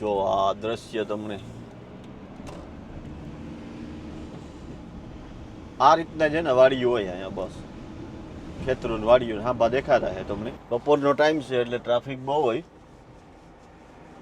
જો આ દ્રશ્ય તમને આ રીતના છે ને વાડીઓ હોય અહીંયા બસ. ખેતરો વાડીઓ હા બા દેખાતા છે તમને. બપોરનો ટાઈમ છે એટલે ટ્રાફિક બહુ હોય.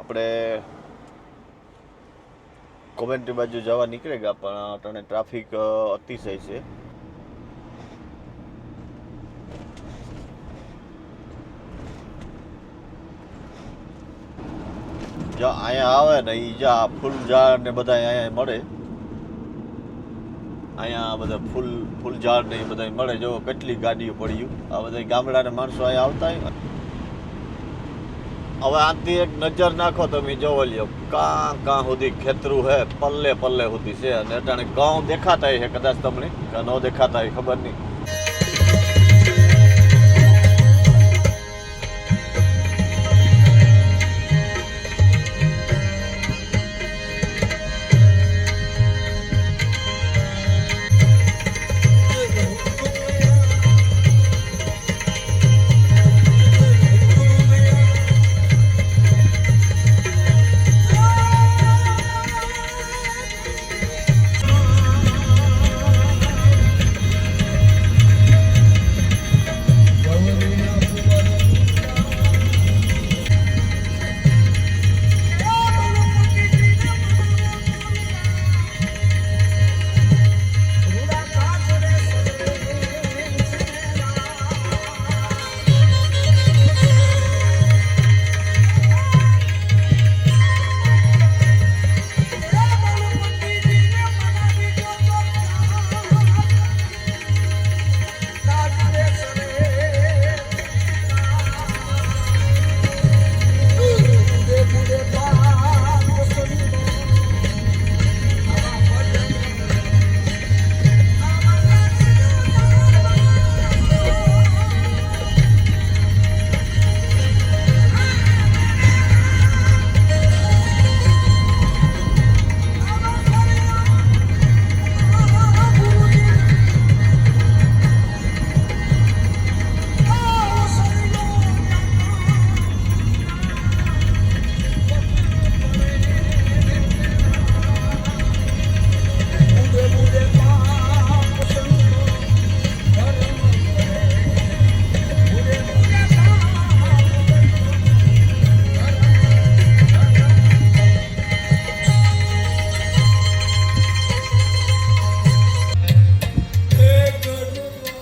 આપણે કોમેન્ટ્રી બાજુ જવા નીકળે ગયા પણ અટાણે ટ્રાફિક અતિશય છે. જ્યાં અહીંયા આવે ને એ જ્યાં ફૂલ ઝાડ ને બધા અહીંયા મળે. અહીંયા બધા ફૂલ ફૂલ ઝાડ ને એ બધા મળે. જો, કેટલી ગાડીઓ પડ્યું આ બધા ગામડાના માણસો અહીંયા આવતા હોય હવે આથી એક નજર નાખો તમે જોવો લ્યો કાં કાં સુધી ખેતરું હે, પલ્લે પલ્લે સુધી છે. અને અટાણે ઘઉં દેખાતા છે, કદાચ તમને. કે ન દેખાતા હોય, ખબર નહીં.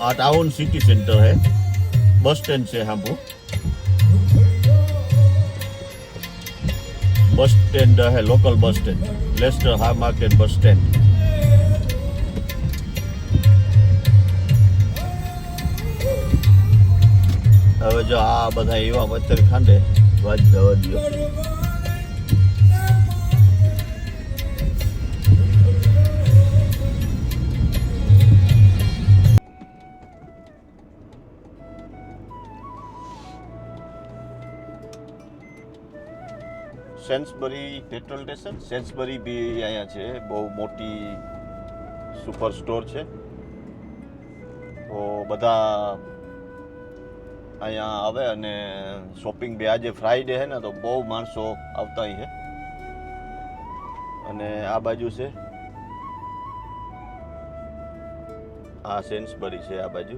આ ટાઉન સિટી સેન્ટર है બસ સ્ટેન્ડ છે હાંભુ બસ સ્ટેન્ડ है લોકલ બસ સ્ટેન્ડ લેસ્ટર હા માર્કેટ બસ સ્ટેન્ડ હવે જો આ બધા એવા મચ્છર ખાંડે વાત જવા દો સેન્સબરી પેટ્રોલ સ્ટેશન? સેન્સબરી બી અહીંયા છે, બહુ મોટી સુપર સ્ટોર છે. તો બધા અહીંયા આવે અને શોપિંગ બી આજે ફ્રાઈડે છે ને, તો બહુ માણસો આવતા અહીં છે અને આ બાજુ છે. આ સેન્સબરી છે આ બાજુ.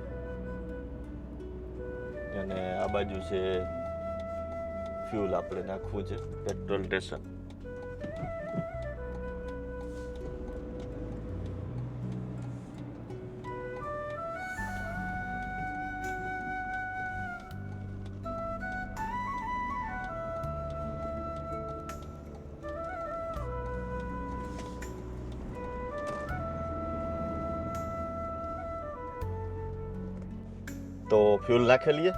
અને આ બાજુ છે ફ્યુલ આપણે નાખવું છે પેટ્રોલ સ્ટેશન તો ફ્યુલ નાખી લઈએ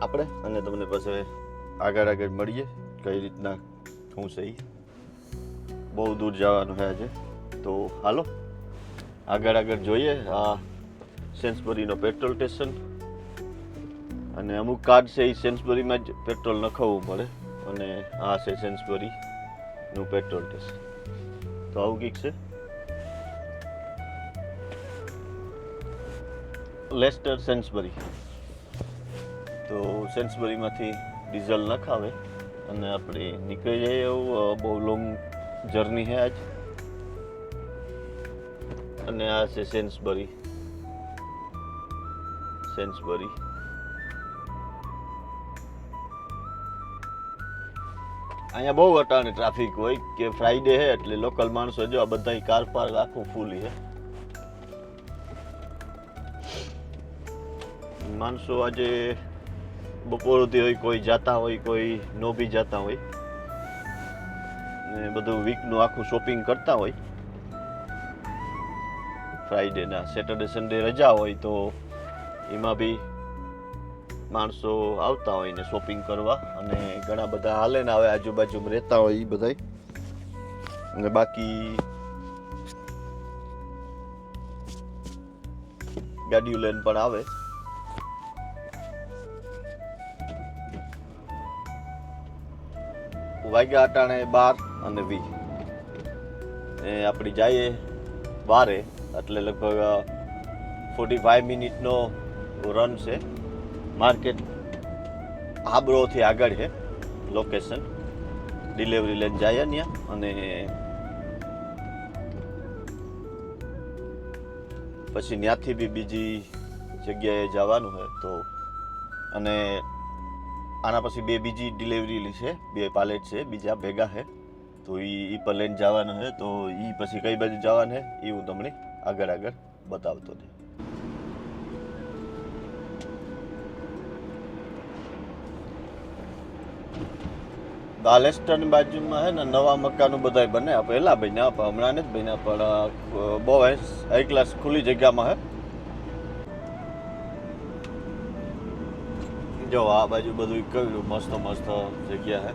આપણે અને તમને પછી આગળ આગળ મળીએ, કઈ રીતના છે ઈ. બહુ દૂર જવાનું છે આજે. તો હાલો, આગળ આગળ જોઈએ આ સેન્સબરીનો પેટ્રોલ સ્ટેશન. અને અમુક કાર્ડ છે એ સેન્સબરીમાં જ પેટ્રોલ નખાવવું પડે. અને આ છે સેન્સબરીનું પેટ્રોલ સ્ટેશન. તો આવું કંઈક છે. Leicester Sainsbury. તો સેન્સબરીમાંથી ડીઝલ નખાવે અને આપણે નીકળી જઈએ એવું બહુ લોંગ જર્ની છે આજ. અને આ છે સેન્સબરી. સેન્સબરી. અહીંયા બહુ અટાણે ટ્રાફિક હોય કે ફ્રાઈડે છે એટલે લોકલ માણસો જો આ બધા કાર પાર્ક આખું ફૂલ છે. માણસો આજે બપોર સુધી હોય, કોઈ જાતા હોય, કોઈ નો બી જાતા હોય. ને બધું વીકનું આખું શોપિંગ કરતા હોય. ફ્રાઈડેના સેટરડે સન્ડે રજા હોય તો એમાં બી માણસો આવતા હોય ને શોપિંગ કરવા અને ઘણા બધા હાલે ને આવે આજુબાજુમાં રહેતા હોય એ બધાય. અને બાકી ગાડીઓ લઈને પણ આવે. વાગ્યા અટાણે બાર અને વીસ. એ આપણી જઈએ બારે, એટલે લગભગ ફોર્ટી ફાઈવ મિનિટનો રન છે. માર્કેટ હાબરોથી આગળ છે લોકેશન ડિલિવરી લઈને જઈએ ત્યાં અને પછી ત્યાંથી બી બીજી જગ્યાએ જવાનું હોય તો. અને આના પછી બે બીજી ડિલિવરી છે, બે પાલેટ છે, બીજા ભેગા છે. તો એ પર લઈને જવાનું છે, તો એ પછી કઈ બાજુ જવાનું છે એ હું તમને આગળ આગળ બતાવતો છું બાલેસ્ટરની બાજુમાં છે ને નવા મકાનો બધાય બને. પહેલા બન્યા હમણાં નથી બન્યા, પણ બહુ હાઈ ક્લાસ ખુલ્લી જગ્યામાં છે જો આ બાજુ બધું કેવું મસ્ત મસ્ત જગ્યા હે.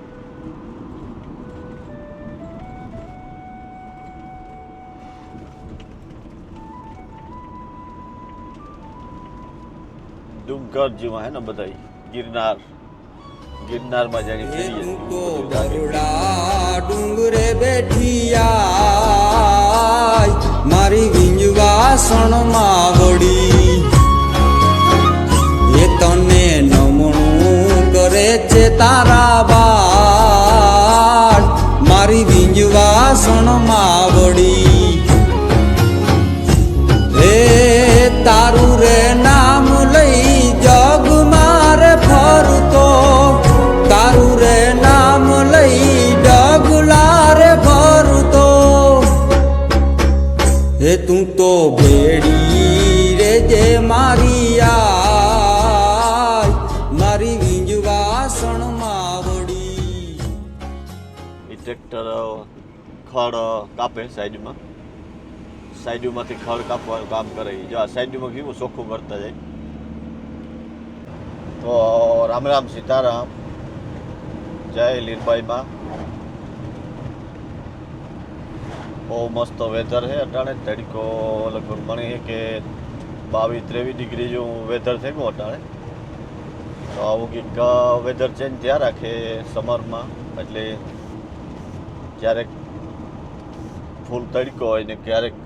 ડુંગર જેવા હે ને બધા ગિરનાર. ગિરનારમાં જાણી જાણીએ. બરોડા ડુંગરે બેઠી આય મારી વિંજવાસણમાં વળી કરે છે તારા બાળ મારી વિંજવાસણમાં વળી હે, તારું રે નામ લઈ જગ મારે ફરતો. તારું રે નામ લઈ ડગલા રે ફરતો. હે, તું તો ભેડી રે જે મારી ટ્રેક્ટર ખડ કાપે સાઈડમાં. સાઈડમાંથી ખડ કાપવાનું કામ કરે ઈ. જો આ સાઈડમાં કેવું ચોખ્ખું કરતા જાય. તો રામ રામ સીતારામ. જય લીરબાઈમાં. બહુ મસ્ત વેધર છે અટાણે. તડકો લગભગ મને છે કે બાવીસ ત્રેવીસ ડિગ્રી જેવું વેધર થઈ ગયું અટાણે. તો આવું કંઈક વેધર ચેન્જ થયા રાખે સમરમાં એટલે ક્યારેક ફૂલ તડકો હોય ને ક્યારેક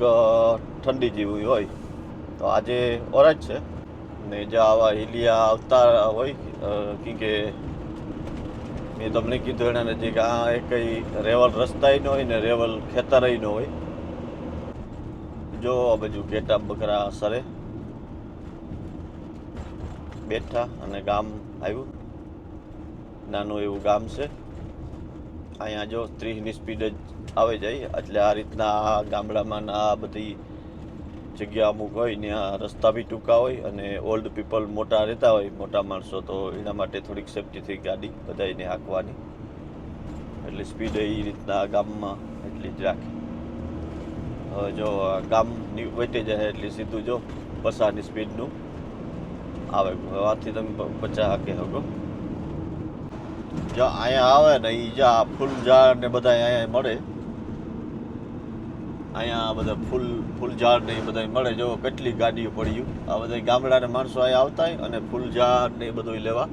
ઠંડી જેવી હોય, તો આજે ઓરજ છે. ને જે આવા હિલિયા આવતા હોય કે મેં તમને કીધું એના નજીક આ એ કંઈ રેવલ રસ્તાય ન હોય ને રેવલ ખેતરય હોય. જો આ બાજુ ઘેટા બકરા સરે. બેઠા અને ગામ આવ્યું. નાનું એવું ગામ છે. અહીંયા જો ત્રીસની સ્પીડ જ આવે જાય એટલે આ રીતના આ ગામડામાં આ બધી જગ્યા અમુક હોય ત્યાં રસ્તા બી ટૂંકા હોય અને ઓલ્ડ પીપલ મોટા રહેતા હોય, મોટા માણસો, તો એના માટે થોડીક સેફટીથી ગાડી બધાને હાંકવાની. એટલે સ્પીડ એ રીતના ગામમાં એટલી જ રાખે. હવે જો આ ગામની વેટે જાય એટલે સીધું જો પસારની સ્પીડનું આવે. આથી તમે પચાસ હાકે હકો જો, અહીંયા આવે ને એ જ્યાં ફૂલ ઝાડ ને બધા અહીંયા મળે. અહીંયા બધા ફૂલ ફૂલ ઝાડ ને એ બધા મળે. જો, કેટલી ગાડીઓ પડ્યું. આ બધા ગામડાના માણસો અહીંયા આવતા હોય અને ફૂલ ઝાડ ને એ બધું લેવા.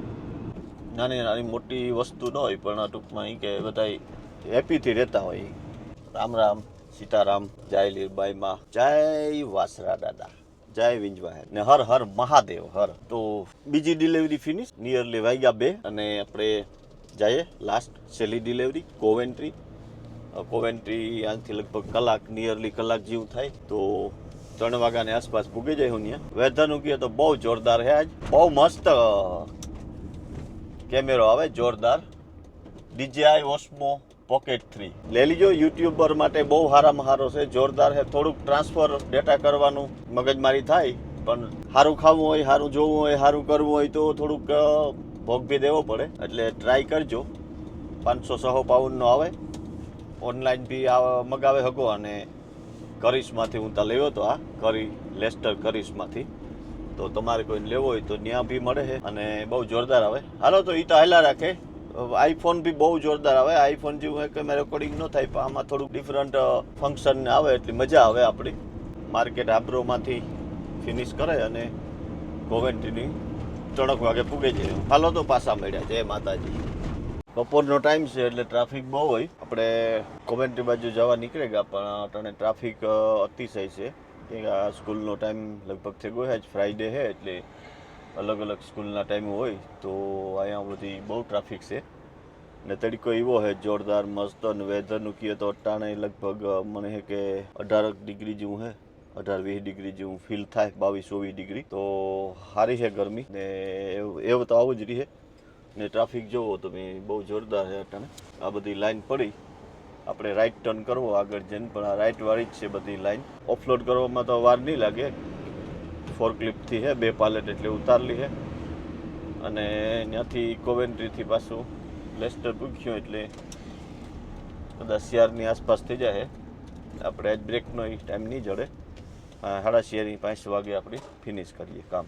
નાની નાની મોટી વસ્તુ ન હોય, પણ ટૂંકમાં એ કે બધા હેપીથી રહેતા હોય રામ રામ, સીતારામ, જય લીરબાઈમાં જય વાસરા દાદા, જય વિંજવા ને હર હર મહાદેવ, હર. તો બીજી ડિલિવરી ફિનિશ નિયરલી વાગ્યા બે, અને આપણે જઈએ. લાસ્ટ છેલ્લી ડિલિવરી કોવેન્ટ્રી કોવેન્ટ્રી આનાથી લગભગ કલાક નિયરલી કલાક જેવું થાય. તો ત્રણ વાગ્યાની આસપાસ પૂગી જાય હું ત્યાં. વેધરનું કહે તો બહુ જોરદાર છે આજ. બહુ મસ્ત કેમેરો આવે, જોરદાર. DJI ઓસ્મો પોકેટ થ્રી લઈ લીજો યુટ્યુબર માટે બહુ સારામાં સારો છે. જોરદાર છે. થોડુંક ટ્રાન્સફર ડેટા કરવાનું મગજમારી થાય. પણ સારું ખાવું હોય સારું જોવું હોય સારું કરવું હોય તો થોડુંક ભોગ બી દેવો પડે. એટલે ટ્રાય કરજો. પાંચસો સહો પાઉન્ડનો આવે. ઓનલાઈન બી આ મગાવે શકો અને કરીશમાંથી હું ત્યાં લેવો હતો આ કરી, લેસ્ટર કરીશમાંથી. તો તમારે કોઈને લેવો હોય તો ત્યાં બી મળે છે અને બહુ જોરદાર આવે. હાલો, તો એ તો હાલા રાખે. આઈફોન બી બહુ જોરદાર આવે. આઈફોન જેવું કે રેકોર્ડિંગ ન થાય, પણ આમાં થોડુંક ડિફરન્ટ ફંક્શન આવે એટલી મજા આવે આપણી માર્કેટ આબ્રોમાંથી ફિનિશ કરે અને કોવેન્ટ્રીની ત્રણક વાગે પૂગે છે. હાલો તો પાછા મળ્યા. છે માતાજી. બપોરનો ટાઈમ છે એટલે ટ્રાફિક બહુ હોય. આપણે કોમેન્ટ્રી બાજુ જવા નીકળે ગયા, પણ અટાણે ટ્રાફિક અતિશય છે. કે આ સ્કૂલનો ટાઈમ લગભગ થઈ ગયો જ ફ્રાઈડે છે એટલે અલગ અલગ સ્કૂલના ટાઈમ હોય તો અહીંયા બધી બહુ ટ્રાફિક છે. ને તડકો એવો છે, જોરદાર, મસ્ત અને વેધરનું કહીએ તો અટાણે લગભગ મને કે અઢારક ડિગ્રી જેવું છે. અઢાર વીસ ડિગ્રી જેવું ફીલ થાય બાવીસ ચોવીસ ડિગ્રી. તો સારી છે ગરમી ને એવું તો આવું જ રહે. ને ટ્રાફિક જોવો તમે બહુ જોરદાર છે અટાણે. આ બધી લાઈન પડી. આપણે રાઈટ ટર્ન કરવો આગળ જઈને, પણ આ રાઇટવાળી જ છે બધી લાઈન ઓફલોડ કરવામાં તો વાર નહીં લાગે. ફોર ક્લિપથી છે બે પાલેટ એટલે ઉતારલી છે અને ત્યાંથી કોવેન્ટ્રીથી પાછું લેસ્ટર પૂછ્યું એટલે કદાચ શિયાળની આસપાસ થઈ જાય આપણે આજ બ્રેકનો ટાઈમ નહીં જડે. સાડા શિયારની પાંચ વાગે આપણે ફિનિશ કરીએ કામ.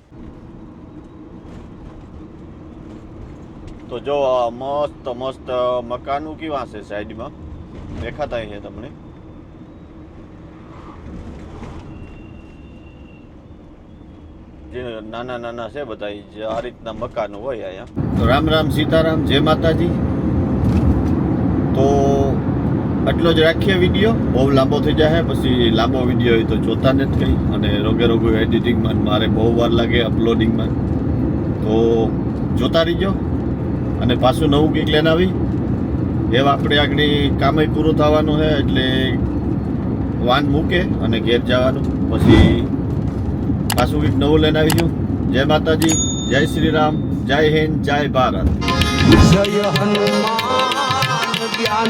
તો જો મસ્ત મસ્ત મકાનું કેવા છે સાઈડમાં? દેખાતા છે તમને. જે નાના નાના છે બધા આ રીતના મકાનો હોય અહીંયા. તો રામ રામ સીતારામ, જય માતાજી. આટલો જ રાખીએ વીડિયો બહુ લાંબો થઈ જાય પછી લાંબો વીડિયો હોય તો જોતા નથી કંઈ. અને રોગે રોગે એડિટિંગમાં મારે બહુ વાર લાગે અપલોડિંગમાં તો જોતા રહીજો. અને પાછું નવું કંઈક લઈને આવી. એવા આપણે આગળ કામે પૂરું થવાનું છે એટલે વાન મૂકે અને ઘેર જવાનું. પછી પાછું કંઈક નવું લઈને આવીશું. જય માતાજી, જય શ્રી રામ, જય હિન્દ, જય ભારત. જય હનુમાન. જ્ઞાન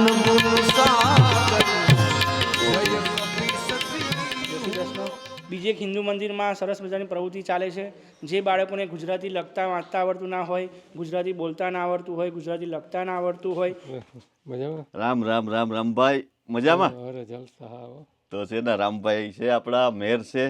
બીજે એક હિન્દુ મંદિરમાં સરસ મજાની પ્રવૃત્તિ ચાલે છે. જે બાળકોને ગુજરાતી લખતા વાંચતા આવડતું ના હોય ગુજરાતી બોલતા ના આવડતું હોય ગુજરાતી લખતા ના આવડતું હોય. મજામાં? રામ રામ રામ રામભાઈ મજામાં? તો છે ને રામભાઈ છે આપણા મેર છે.